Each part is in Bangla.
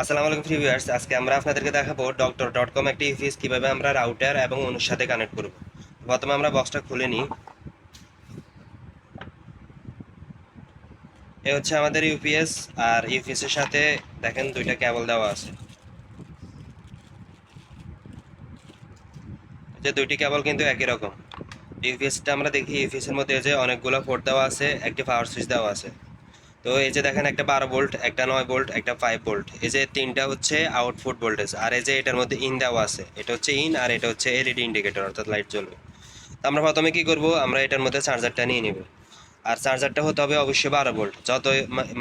আসসালামু আলাইকুম ফ্রি ভিউয়ার্স আজকে আমরা আপনাদেরকে দেখাবো ডক্টর ডট কম একটি ইউপিএস কীভাবে আমরা রাউটার এবং অনুর সাথে কানেক্ট করব। প্রথমে আমরা বক্সটা খুলে নিই। এ হচ্ছে আমাদের ইউপিএস আর ইউপিএস এর সাথে দেখেন দুইটা কেবল দেওয়া আছে। যে দুইটি কেবল কিন্তু একই রকম। ইউপিএসটা আমরা দেখি ইউপিএস এর মধ্যে যে অনেকগুলো পোর্ট দেওয়া আছে, একটি পাওয়ার সুইচ দেওয়া আছে। তো এই যে দেখেন একটা বারো ভোল্ট একটা নয় ভোল্ট একটা ফাইভ ভোল্ট এই যে তিনটা হচ্ছে আউটপুট ভোল্টেজ আর এই যে এটার মধ্যে ইন দেওয়া আছে। এটা হচ্ছে ইন আর এটা হচ্ছে এলইডি ইন্ডিকেটর অর্থাৎ লাইট জ্বলবে। তো আমরা প্রথমে কি করব? আমরা এটার মধ্যে চার্জারটা নিয়ে নিব। আর চার্জারটা হতে হবে অবশ্যই বারো ভোল্ট যত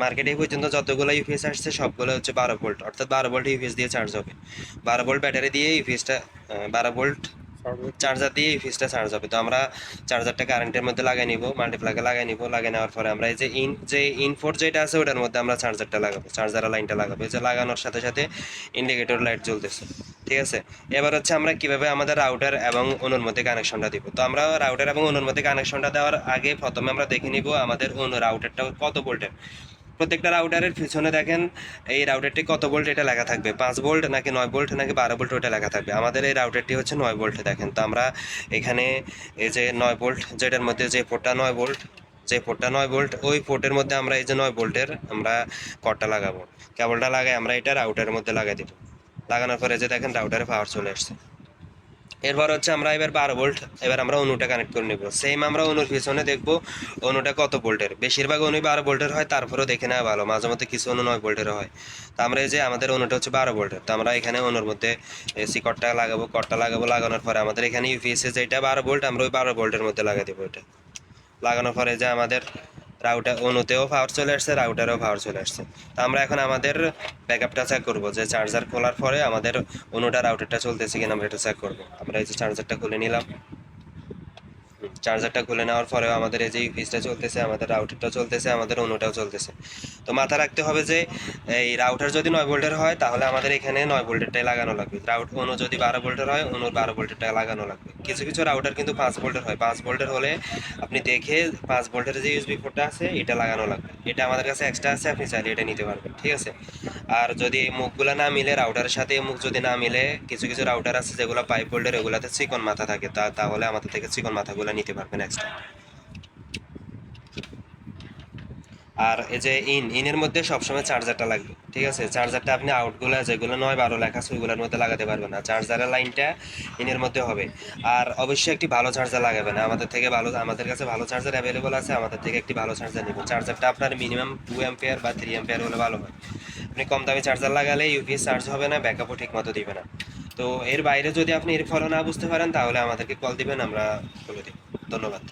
মার্কেটে পর্যন্ত যতগুলো ইউপিএস আসছে, সবগুলো হচ্ছে বারো ভোল্ট অর্থাৎ বারো ভোল্ট ইউপিএস দিয়ে চার্জ হবে। বারো ভোল্ট ব্যাটারি দিয়ে ইউপিএসটা বারো ভোল্ট চার্জার দিয়ে এই ফিসটা চার্জ হবে। তো আমরা চার্জারটা কারেন্টের মধ্যে লাগাই নিব মাল্টিপ্লাগে লাগাই নিব লাগিয়ে নেওয়ার পরে আমরা এই যে ইন যে ইনফোর যেটা আছে ওটার মধ্যে আমরা চার্জারটা লাগাবো চার্জার লাইনটা লাগাবো। যে লাগানোর সাথে সাথে ইন্ডিকেটর লাইট জ্বলতেছে, ঠিক আছে? এবার হচ্ছে আমরা কীভাবে আমাদের রাউটার এবং অনুর মধ্যে কানেকশনটা দিব? তো আমরা রাউটার এবং অনুর মধ্যে কানেকশনটা দেওয়ার আগে প্রথমে আমরা দেখে নিব আমাদের অনু রাউটারটা কত ভোল্টের প্রত্যেকটা রাউটারের পিছনে দেখেন এই রাউটারটি কত ভোল্ট এটা লেখা থাকবে? পাঁচ ভোল্ট নাকি নয় ভোল্ট নাকি বারো ভোল্ট ওটা লেখা থাকবে? আমাদের এই রাউটারটি হচ্ছে নয় ভোল্ট দেখেন। তো আমরা এখানে এই যে নয় ভোল্ট যেটার মধ্যে যে পোর্টটা নয় ভোল্ট যে পোর্টটা নয় ভোল্ট ওই পোর্টের মধ্যে আমরা এই যে নয় ভোল্টের আমরা কটটা লাগাবো। কেবলটা লাগাই আমরা এটা রাউটারের মধ্যে লাগাই দিব। লাগানোর পরে যে দেখেন রাউটারে পাওয়ার চলে আসছে। এরপর হচ্ছে আমরা এবার বারো ভোল্ট, এবার আমরা অনুটা কানেক্ট করে নেব। সেম আমরা অনুর পিছনে দেখব অনুটা কত ভোল্টের। বেশিরভাগ অনু বারো ভোল্টের হয়, তারপরেও দেখে নেওয়া ভালো। মাঝে মধ্যে কিছু অনু নয় ভোল্টের হয়। তো আমরা এই যে আমাদের অনুটা হচ্ছে বারো ভোল্টের, তো আমরা এখানে অনুর মধ্যে এসি কটটা লাগাবো কটটা লাগাবো, লাগানোর পরে আমাদের এখানে ইউপিএসে যেটা বারো ভোল্ট, আমরা ওই বারো ভোল্টের মধ্যে লাগাই দেবো এটা। লাগানোর পরে যে আমাদের রাউটার অনুতেও পাওয়ার চলে আসছে, রাউটারেও পাওয়ার চলে আসছে। তো আমরা এখন আমাদের ব্যাকআপটা চেক করব যে চার্জার খোলার পরে আমাদের অনুটা রাউটারটা চলতেছে কিনা আমরা এটা চেক করব। আমরা এই যে চার্জারটা খুলে নিলাম। চার্জারটা খুলে নেওয়ার পরেও আমাদের এই যে ইউপিএসটা চলতেছে, আমাদের রাউটারটা চলতেছে, আমাদের অনুটাও চলতেছে। তো মাথা রাখতে হবে যে, এই রাউটার যদি নয় ভোল্টের হয়, তাহলে আমাদের এখানে নয় ভোল্টেরটাই লাগানো লাগবে। রাউট অনু যদি বারো ভোল্টের হয় অনুর বারো ভোল্টেরটা লাগানো লাগবে। কিছু কিছু রাউটার কিন্তু পাঁচ ভোল্টের হয়। পাঁচ ভোল্টের হলে আপনি দেখে পাঁচ ভোল্টের যে ইউএসবি পোর্টটা আছে, এটা লাগানো লাগবে। এটা আমাদের কাছে এক্সট্রা আছে, আপনি চাইলে এটা নিতে পারবেন, ঠিক আছে? আর যদি এই মুখগুলো না মিলে রাউটারের সাথে মুখ যদি না মিলে, কিছু কিছু রাউটার আছে যেগুলো পাইপ ভোল্টের, ওগুলোতে চিকন মাথা থাকে। তা, তাহলে আমাদের থেকে চিকন মাথাগুলো নিতে পারবেন এক্সট্রা আর এই যে ইন ইনের মধ্যে সবসময় চার্জারটা লাগবে, ঠিক আছে? চার্জারটা আপনি আউটগুলো যেগুলো নয় বারো লেখা আছে, ওইগুলোর মধ্যে লাগাতে পারবেন না। চার্জারের লাইনটা ইনের মধ্যে হবে। আর অবশ্যই একটি ভালো চার্জার লাগাবেন আমাদের থেকে ভালো, আমাদের কাছে ভালো চার্জার অ্যাভেলেবল আছে, আমাদের থেকে একটি ভালো চার্জার নেবেন চার্জারটা আপনার মিনিমাম টু অ্যাম্পিয়ার বা থ্রি অ্যাম্পিয়ার হলে ভালো হয়। আপনি কম দামি চার্জার লাগালে ইউপিএস চার্জ হবে না ব্যাকআপও ঠিক মতো দিবে না। তো এর বাইরে যদি আপনি এর ফলো না বুঝতে পারেন, তাহলে আমাদেরকে কল দিবেন, আমরা বলে দিই। ধন্যবাদ।